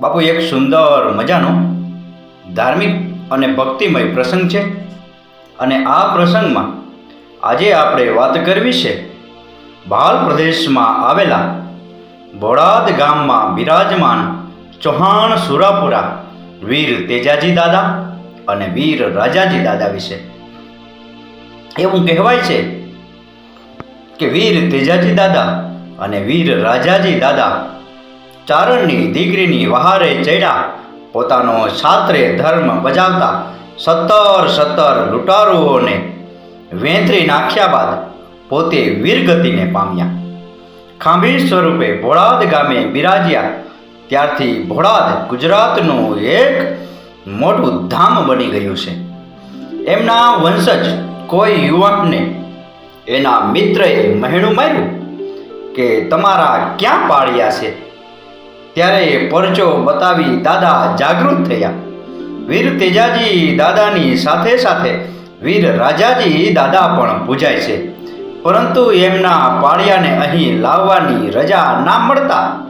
બાપુ, એક સુંદર મજાનો, ધાર્મિક અને ભક્તિમય પ્રસંગ છે. અને આ પ્રસંગમાં આજે આપણે વાત કરવી છે ભાલ પ્રદેશમાં આવેલા ભોળાદ ગામમાં બિરાજમાન ચૌહાણ સુરાપુરા વીર તેજાજી દાદા અને વીર રાજાજી દાદા વિશે. એવું કહેવાય છે કે વીર તેજાજી દાદા અને વીર રાજાજી દાદા ચારણની દીકરીની વહારે ચડ્યા. પોતાનો છાત્રે ધર્મ બજાવતા સત્તર સત્તર લૂંટારુઓને વેંતરી નાખ્યા બાદ પોતે વીરગતિને પામ્યા. ખાંભી સ્વરૂપે ભોળાદ ગામે બિરાજ્યા. ત્યારથી ભોળાદ ગુજરાતનું એક મોટું ધામ બની ગયું છે. એમના વંશજ કોઈ યુવકને એના મિત્રએ મહેણું માર્યું કે તમારા ક્યાં પાળ્યા છે? ત્યારે પરચો બતાવી દાદા જાગૃત થયા. વીર તેજાજી દાદાની સાથે સાથે વીર રાજાજી દાદા પણ પૂજાય છે. પરંતુ એમના પાળિયાને અહીં લાવવાની રજા ના મળતા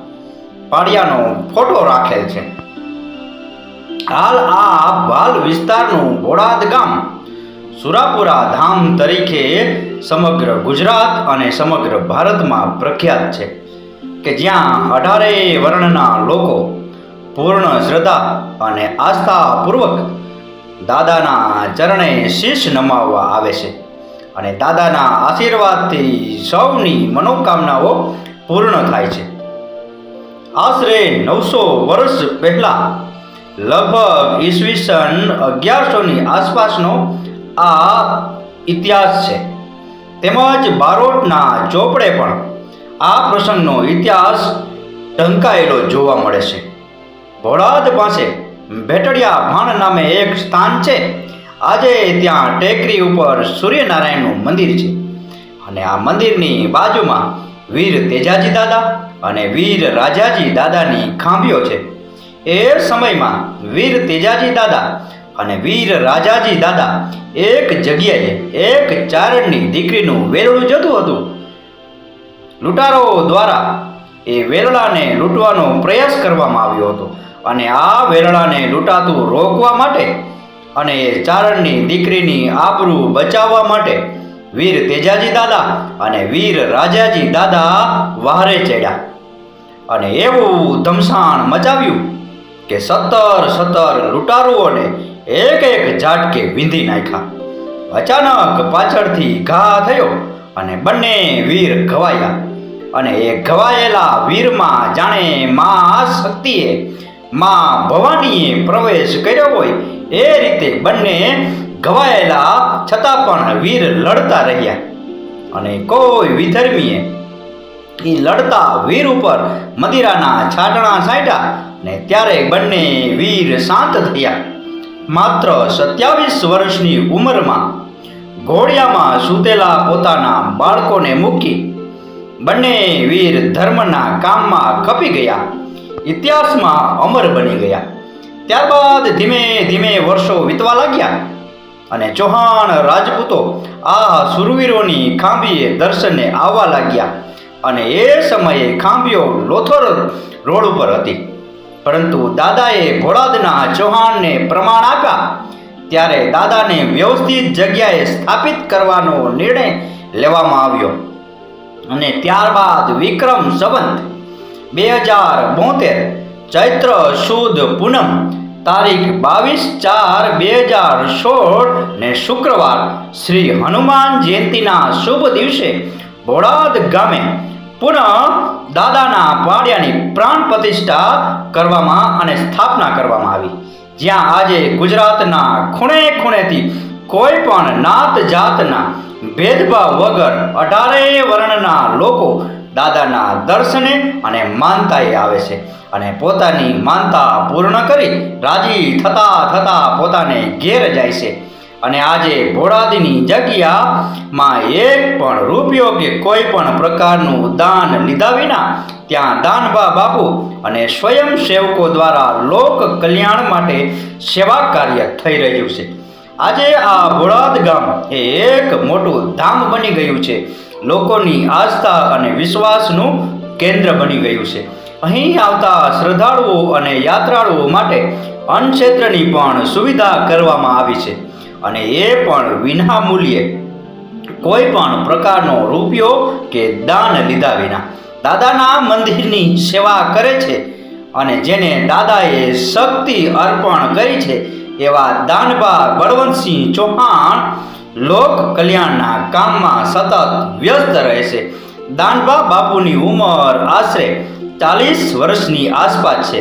પાળિયાનો ફોટો રાખેલ છે. હાલ આ ભાલ વિસ્તારનું બોડાદ ગામ સુરાપુરા ધામ તરીકે સમગ્ર ગુજરાત અને સમગ્ર ભારતમાં પ્રખ્યાત છે. કે જ્યાં અઢારે વર્ણના લોકો પૂર્ણ શ્રદ્ધા અને આસ્થાપૂર્વક દાદાના ચરણે શીશ નમાવવા આવે છે અને દાદાના આશીર્વાદથી સૌની મનોકામનાઓ પૂર્ણ થાય છે. આશરે નવસો વર્ષ પહેલાં લગભગ ઈસવીસન અગિયારસોની આસપાસનો આ ઇતિહાસ છે. તેમજ બારોટના ચોપડે પણ આ પ્રસંગનો ઇતિહાસ ઢંકાયેલો જોવા મળે છે. ભોળાદ પાસે ભેટડિયા ભાણ નામે એક સ્થાન છે. આજે ત્યાં ટેકરી ઉપર સૂર્યનારાયણનું મંદિર છે. અને આ મંદિરની બાજુમાં વીર તેજાજી દાદા અને વીર રાજાજી દાદાની ખાંભીઓ છે. એ સમયમાં વીર તેજાજી દાદા અને વીર રાજાજી દાદા એક જગ્યાએ એક ચારણની દીકરીનું વેરણું જતું હતું. લૂંટારો દ્વારા એ વેરળાને લૂંટવાનો પ્રયાસ કરવામાં આવ્યો હતો અને આ વેરળાને લૂંટાતું રોકવા માટે અને એ ચારણની દીકરીની આબરૂ બચાવવા માટે વીર તેજાજી દાદા અને વીર રાજાજી દાદા વહારે ચડ્યા. અને એવું ધમસાણ મચાવ્યું કે સત્તર સત્તર લૂંટારુઓને એક એક ઝાટકે વીંધી નાખ્યા. અચાનક પાછળથી ઘા થયો અને બંને વીર ઘવાયા. અને એ ઘવાયેલા વીરમાં જાણે મા શક્તિએ મા ભવાનીએ પ્રવેશ કર્યો હોય એ રીતે બંને ઘવાયેલા છતાં પણ વીર લડતા રહ્યા. અને કોઈ વિધર્મીએ એ લડતા વીર ઉપર મદિરાના છાટણા છાંટ્યા ને ત્યારે બંને વીર શાંત થયા. માત્ર સત્યાવીસ વર્ષની ઉંમરમાં ઘોડિયામાં સૂતેલા પોતાના બાળકોને મૂકી બંને વીર ધર્મના કામમાં ખપી ગયા. ઇતિહાસમાં અમર બની ગયા. ત્યારબાદ ધીમે ધીમે વર્ષો વીતવા લાગ્યા અને ચૌહાણ રાજપૂતો આ સુરવીરોની ખાંભીએ દર્શને આવવા લાગ્યા અને એ સમયે ખાંભીઓ લોથર રોડ ઉપર હતી. પરંતુ દાદાએ ભોળાદના ચૌહાણને પ્રમાણ આપ્યા. ત્યારે દાદાને વ્યવસ્થિત જગ્યાએ સ્થાપિત કરવાનો નિર્ણય લેવામાં આવ્યો. અને ત્યારબાદ વિક્રમ સંવંત, બે હજાર બોતેર, ચૈત્ર સુદ પૂનમ, તારીખ બાવીસ ચાર બે હજાર સોળ ને શુક્રવાર, શ્રી હનુમાન જયંતિના શુભ દિવસે બોડાદ ગામે પુનઃ દાદાના પાડિયાની પ્રાણ પ્રતિષ્ઠા કરવામાં અને સ્થાપના કરવામાં આવી. જ્યાં આજે ગુજરાતના ખૂણે ખૂણેથી કોઈ પણ નાત જાતના ભેદભાવ વગર અઢારેય વર્ણના લોકો દાદાના દર્શને અને માનતાએ આવે છે અને પોતાની માનતા પૂર્ણ કરી રાજી થતા થતા પોતાને ઘેર જાય છે. અને આજે ભોળાદીની જગ્યામાં એક પણ રૂપિયો કે કોઈ પણ પ્રકારનું દાન લીધા વિના ત્યાં દાનબા બાપુ અને સ્વયં સેવકો દ્વારા લોક કલ્યાણ માટે સેવા કાર્ય થઈ રહ્યું છે. આજે આ બોળાદ ગામ એ એક મોટું ધામ બની ગયું છે. લોકોની આસ્થા અને વિશ્વાસનું કેન્દ્ર બની ગયું છે. અહીં આવતા શ્રદ્ધાળુઓ અને યાત્રાળુઓ માટે અન્નક્ષેત્રની પણ સુવિધા કરવામાં આવી છે અને એ પણ વિના મૂલ્યે કોઈ પણ પ્રકારનો રૂપિયો કે દાન લીધા વિના. દાદાના મંદિરની સેવા કરે છે અને જેને દાદાએ શક્તિ અર્પણ કરી છે એવા દાનબા બળવંતસિંહ ચૌહાણ લોક કલ્યાણના કામમાં સતત વ્યસ્ત રહે છે. દાનબા બાપુની ઉંમર આશરે ચાલીસ વર્ષની આસપાસ છે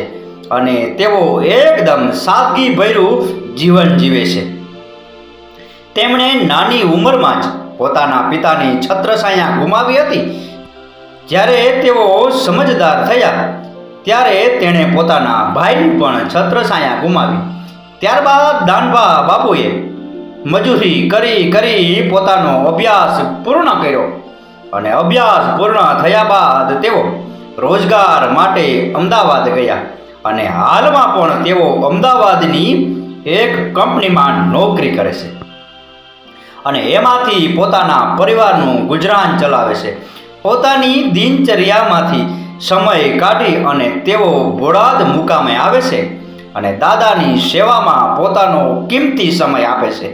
અને તેઓ એકદમ સાદગી ભર્યું જીવન જીવે છે. તેમણે નાની ઉંમરમાં જ પોતાના પિતાની છત્રછાયા ગુમાવી હતી. જ્યારે તેઓ સમજદાર થયા, ત્યારે તેણે પોતાના ભાઈની પણ છત્રછાયા ગુમાવી. ત્યારબાદ દાનભા બાપુએ મજૂરી કરી કરી પોતાનો અભ્યાસ પૂર્ણ કર્યો અને અભ્યાસ પૂર્ણ થયા બાદ તેઓ રોજગાર માટે અમદાવાદ ગયા અને હાલમાં પણ તેઓ અમદાવાદની એક કંપનીમાં નોકરી કરે છે. અને એમાંથી પોતાના પરિવારનું ગુજરાન ચલાવે છે. પોતાની દિનચર્યામાંથી સમય કાઢી અને તેઓ બોડાદ મુકામે આવે છે. અને દાદાની સેવામાં પોતાનો કિંમતી સમય આપે છે.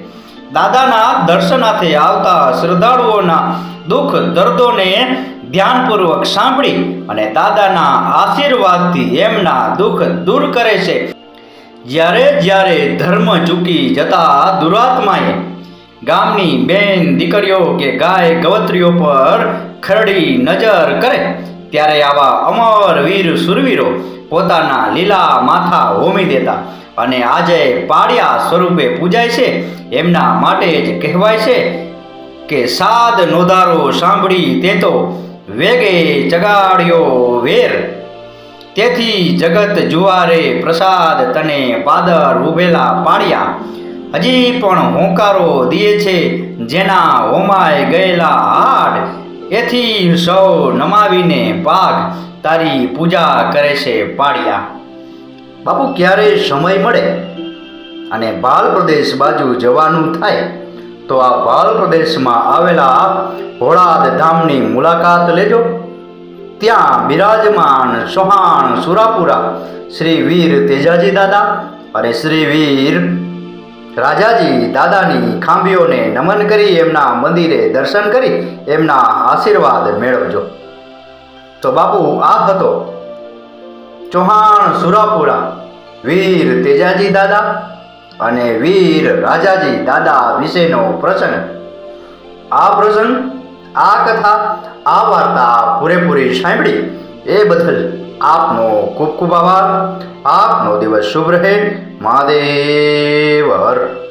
દાદાના દર્શનાર્થે આવતા શ્રદ્ધાળુઓના દુઃખ, દર્દોને ધ્યાનપૂર્વક સાંભળી અને દાદાના આશીર્વાદથી એમના દુઃખ દૂર કરે છે. જ્યારે જ્યારે ધર્મ ચૂકી જતા દુરાત્માએ ગામની બેન દીકરીઓ કે ગાય ગવત્રીઓ પર ખરડી નજર કરે, ત્યારે આવા અમર વીર સુરવીરો પોતાના લીલા માથા હોમી દેતા અને આજે પાડિયા સ્વરૂપે પૂજાય છે. એમના માટે જ કહેવાય છે કે સાદ નોધારો સાંભળી તે તો વેગે ચગાડ્યો વેર. તેથી જગત જુવારે પ્રસાદ તને પાદર ઉભેલા પાડ્યા હજી પણ હોંકારો દીએ છે જેના હોમાય ગયેલા હાડ એથી સૌ નમાવીને પાગ તારી પૂજા કરે છે પાળિયા. બાપુ, ક્યારે સમય મળે અને બાલ પ્રદેશ બાજુ જવાનું થાય, તો આ બાલ પ્રદેશમાં આવેલા હોળાદ ધામની મુલાકાત લેજો. ત્યાં બિરાજમાન સોહાણ સુરાપુરા, શ્રી વીર તેજાજી દાદા અને શ્રી વીર રાજાજી દાદાની ખાંભીઓને નમન કરી એમના મંદિરે દર્શન કરી એમના આશીર્વાદ મેળવજો. તો બાપુ આ હતો? ચૌહાણ સુરાપુરા, વીર તેજાજી દાદા અને વીર રાજાજી દાદા વિશેનો પ્રસંગ. આ પ્રસંગ, આ કથા, આ વાર્તા પૂરેપૂરી સાંભળી એ બદલ આપનો ખૂબ ખૂબ આભાર. આપનો દિવસ શુભ રહે. મહાદેવ હર.